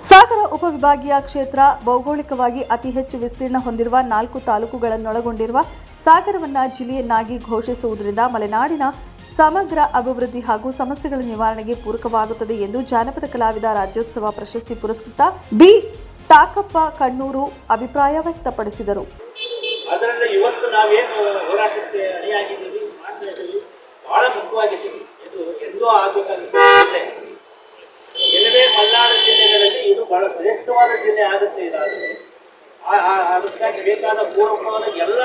ಸಾಗರ ಉಪವಿಭಾಗೀಯ ಕ್ಷೇತ್ರ ಭೌಗೋಳಿಕವಾಗಿ ಅತಿ ಹೆಚ್ಚು ವಿಸ್ತೀರ್ಣ ಹೊಂದಿರುವ ನಾಲ್ಕು ತಾಲೂಕುಗಳನ್ನೊಳಗೊಂಡಿರುವ ಸಾಗರವನ್ನ ಜಿಲ್ಲೆಯನ್ನಾಗಿ ಘೋಷಿಸುವುದರಿಂದ ಮಲೆನಾಡಿನ ಸಮಗ್ರ ಅಭಿವೃದ್ಧಿ ಹಾಗೂ ಸಮಸ್ಯೆಗಳ ನಿವಾರಣೆಗೆ ಪೂರಕವಾಗುತ್ತದೆ ಎಂದು ಜಾನಪದ ಕಲಾವಿದ ರಾಜ್ಯೋತ್ಸವ ಪ್ರಶಸ್ತಿ ಪುರಸ್ಕೃತ ಬಿ. ತಾಕಪ್ಪ ಕಣ್ಣೂರು ಅಭಿಪ್ರಾಯ ವ್ಯಕ್ತಪಡಿಸಿದರು. ಬಹಳ ಮುಖ್ಯವಾಗಿದ್ದೀವಿ ಇದು ಎಂದೂ ಆಗಬೇಕಾಗುತ್ತೆ ಕೆಲವೇ ಮಲೆನಾಡು ಜಿಲ್ಲೆಗಳಲ್ಲಿ ಇದು ಬಹಳ ಶ್ರೇಷ್ಠವಾದ ಜಿಲ್ಲೆ ಆಗುತ್ತೆ ಇದಾದರೆ. ಅದಕ್ಕಾಗಿ ಬೇಕಾದ ಪೂರ್ವಕವಾದ ಎಲ್ಲ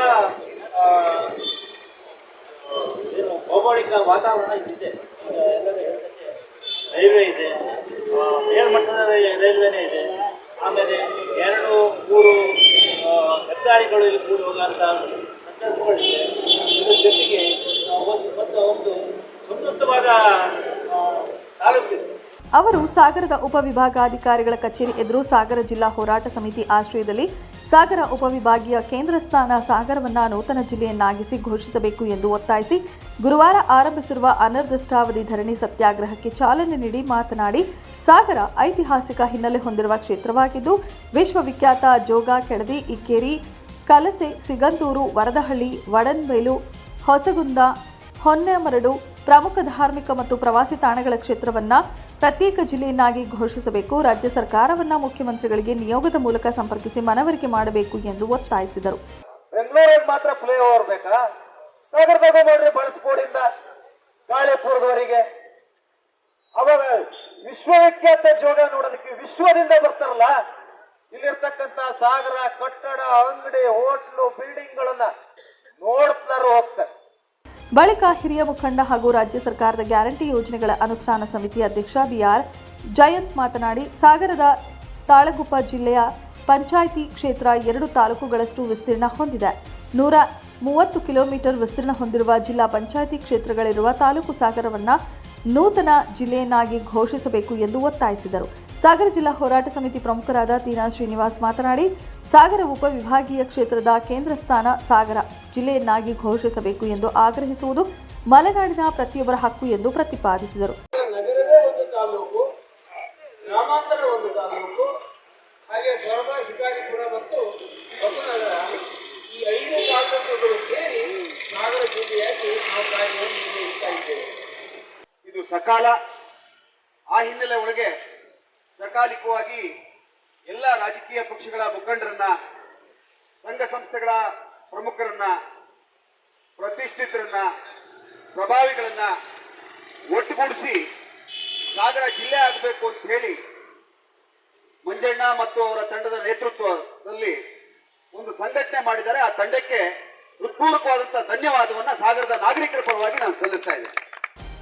ಏನು ಭೌಗೋಳಿಕ ವಾತಾವರಣ ಇದೆ. ರೈಲ್ವೆ ಇದೆ ಮೇಲ್ಮಟ್ಟದ ರೈಲ್ವೆನೇ ಇದೆ. ಆಮೇಲೆ ಎರಡು, ಮೂರು ಹೆದ್ದಾರಿಗಳು ಇಲ್ಲಿ ಕೂಡಿ ಹೋಗುವಂಥ ಸಂದರ್ಭಗಳಿದೆ. ಇದರ ಜೊತೆಗೆ ಒಂದು ಮತ್ತು ಒಂದು ಸಮೃದ್ಧವಾದ ಅವರು ಸಾಗರದ ಉಪವಿಭಾಗಾಧಿಕಾರಿಗಳ ಕಚೇರಿ ಎದುರು ಸಾಗರ ಜಿಲ್ಲಾ ಹೋರಾಟ ಸಮಿತಿ ಆಶ್ರಯದಲ್ಲಿ ಸಾಗರ ಉಪವಿಭಾಗೀಯ ಕೇಂದ್ರ ಸ್ಥಾನ ಸಾಗರವನ್ನ ನೂತನ ಜಿಲ್ಲೆಯನ್ನಾಗಿಸಿ ಘೋಷಿಸಬೇಕು ಎಂದು ಒತ್ತಾಯಿಸಿ ಗುರುವಾರ ಆರಂಭಿಸಿರುವ ಅನಿರ್ದಿಷ್ಟಾವಧಿ ಧರಣಿ ಸತ್ಯಾಗ್ರಹಕ್ಕೆ ಚಾಲನೆ ನೀಡಿ ಮಾತನಾಡಿ, ಸಾಗರ ಐತಿಹಾಸಿಕ ಹಿನ್ನೆಲೆ ಹೊಂದಿರುವ ಕ್ಷೇತ್ರವಾಗಿದ್ದು, ವಿಶ್ವವಿಖ್ಯಾತ ಜೋಗ ಕೆಳದಿ ಇಕ್ಕೇರಿ, ಕಲಸೆ, ಸಿಗಂದೂರು, ವರದಹಳ್ಳಿ ವಡನ್ಬೈಲು ಹೊಸಗುಂದ, ಹೊನ್ನೆಮರಡು ಪ್ರಮುಖ ಧಾರ್ಮಿಕ ಮತ್ತು ಪ್ರವಾಸಿ ತಾಣಗಳ ಕ್ಷೇತ್ರವನ್ನ ಪ್ರತ್ಯೇಕ ಜಿಲ್ಲೆಯನ್ನಾಗಿ ಘೋಷಿಸಬೇಕು. ರಾಜ್ಯ ಸರ್ಕಾರವನ್ನ ಮುಖ್ಯಮಂತ್ರಿಗಳಿಗೆ ನಿಯೋಗದ ಮೂಲಕ ಸಂಪರ್ಕಿಸಿ ಮನವರಿಕೆ ಮಾಡಬೇಕು ಎಂದು ಒತ್ತಾಯಿಸಿದರು. ಬೆಂಗಳೂರಿಗೆ ಮಾತ್ರ ಫ್ಲೈ ಓವರ್ ಬೇಕಾ ಸಾಗರದಾಗ ಮಾಡ್ರಿ ಬಳಸ್ಕೋಡಿಂದ ಗಾಳಿಪುರದವರೆಗೆ ಅವಾಗ ವಿಶ್ವವಿಖ್ಯಾತ ಜೋಗ ನೋಡೋದಕ್ಕೆ ವಿಶ್ವದಿಂದ ಬರ್ತಾರಲ್ಲ? ಇಲ್ಲಿರ್ತಕ್ಕಂತ ಸಾಗರ, ಕಟ್ಟಡ, ಅಂಗಡಿ, ಹೋಟ್ಲು ಬಿಲ್ಡಿಂಗ್ಗಳನ್ನ ನೋಡ್ತಾರ ಹೋಗ್ತಾರೆ. ಬಳಿಕ ಹಿರಿಯ ಮುಖಂಡ ಹಾಗೂ ರಾಜ್ಯ ಸರ್ಕಾರದ ಗ್ಯಾರಂಟಿ ಯೋಜನೆಗಳ ಅನುಷ್ಠಾನ ಸಮಿತಿ ಅಧ್ಯಕ್ಷ ಬಿಆರ್ ಜಯಂತ್ ಮಾತನಾಡಿ, ಸಾಗರದ ತಾಳಗುಪ್ಪ ಜಿಲ್ಲೆಯ ಪಂಚಾಯಿತಿ ಕ್ಷೇತ್ರ ಎರಡು ತಾಲೂಕುಗಳಷ್ಟು ವಿಸ್ತೀರ್ಣ ಹೊಂದಿದೆ. ನೂರ ಮೂವತ್ತು ಕಿಲೋಮೀಟರ್ ವಿಸ್ತೀರ್ಣ ಹೊಂದಿರುವ ಜಿಲ್ಲಾ ಪಂಚಾಯಿತಿ ಕ್ಷೇತ್ರಗಳಿರುವ ತಾಲೂಕು ಸಾಗರವನ್ನ ನೂತನ ಜಿಲ್ಲೆಯನ್ನಾಗಿ ಘೋಷಿಸಬೇಕು ಎಂದು ಒತ್ತಾಯಿಸಿದರು. ಸಾಗರ ಜಿಲ್ಲಾ ಹೋರಾಟ ಸಮಿತಿ ಪ್ರಮುಖರಾದ ತೀನಾ ಶ್ರೀನಿವಾಸ್ ಮಾತನಾಡಿ, ಸಾಗರ ಉಪವಿಭಾಗೀಯ ಕ್ಷೇತ್ರದ ಕೇಂದ್ರ ಸ್ಥಾನ ಸಾಗರ ಜಿಲ್ಲೆಯನ್ನಾಗಿ ಘೋಷಿಸಬೇಕು ಎಂದು ಆಗ್ರಹಿಸುವುದು ಮಲೆನಾಡಿನ ಪ್ರತಿಯೊಬ್ಬರ ಹಕ್ಕು ಎಂದು ಪ್ರತಿಪಾದಿಸಿದರು. ಸಕಾಲ ಆ ಹಿನ್ನೆಲೆ ಒಳಗೆ ಸಕಾಲಿಕವಾಗಿ ಎಲ್ಲ ರಾಜಕೀಯ ಪಕ್ಷಗಳ ಮುಖಂಡರನ್ನ, ಸಂಘ ಸಂಸ್ಥೆಗಳ ಪ್ರಮುಖರನ್ನ, ಪ್ರತಿಷ್ಠಿತರನ್ನ, ಪ್ರಭಾವಿಗಳನ್ನ ಒಟ್ಟುಗೂಡಿಸಿ ಸಾಗರ ಜಿಲ್ಲೆ ಆಗಬೇಕು ಅಂತ ಹೇಳಿ ಮಂಜಣ್ಣ ಮತ್ತು ಅವರ ತಂಡದ ನೇತೃತ್ವದಲ್ಲಿ ಒಂದು ಸಂಘಟನೆ ಮಾಡಿದ್ದಾರೆ. ಆ ತಂಡಕ್ಕೆ ಹೃತ್ಪೂರ್ವಕವಾದಂತಹ ಧನ್ಯವಾದವನ್ನ ಸಾಗರದ ನಾಗರಿಕರ ಪರವಾಗಿ ನಾನು ಸಲ್ಲಿಸ್ತಾ ಇದ್ದೇನೆ.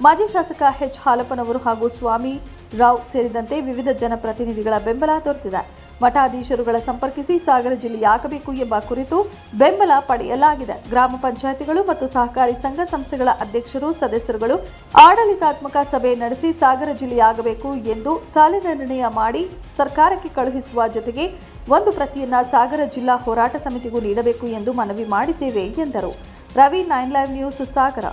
ಮಾಜಿ ಶಾಸಕ ಎಚ್ ಹಾಲಪ್ಪನವರು ಹಾಗೂ ಸ್ವಾಮಿ ರಾವ್ ಸೇರಿದಂತೆ ವಿವಿಧ ಜನಪ್ರತಿನಿಧಿಗಳ ಬೆಂಬಲ ದೊರೆತಿದೆ. ಮಠಾಧೀಶರುಗಳ ಸಂಪರ್ಕಿಸಿ ಸಾಗರ ಜಿಲ್ಲೆಯಾಗಬೇಕು ಎಂಬ ಕುರಿತು ಬೆಂಬಲ ಪಡೆಯಲಾಗಿದೆ. ಗ್ರಾಮ ಪಂಚಾಯತಿಗಳು ಮತ್ತು ಸಹಕಾರಿ ಸಂಘ ಸಂಸ್ಥೆಗಳ ಅಧ್ಯಕ್ಷರು, ಸದಸ್ಯರುಗಳು ಆಡಳಿತಾತ್ಮಕ ಸಭೆ ನಡೆಸಿ ಸಾಗರ ಜಿಲ್ಲೆಯಾಗಬೇಕು ಎಂದು ಸಾಲಿನ ನಿರ್ಣಯ ಮಾಡಿ ಸರ್ಕಾರಕ್ಕೆ ಕಳುಹಿಸುವ ಜೊತೆಗೆ ಒಂದು ಪ್ರತಿಯನ್ನ ಸಾಗರ ಜಿಲ್ಲಾ ಹೋರಾಟ ಸಮಿತಿಗೂ ನೀಡಬೇಕು ಎಂದು ಮನವಿ ಮಾಡಿದ್ದೇವೆ ಎಂದರು. Ravi, nine live news, Sagara.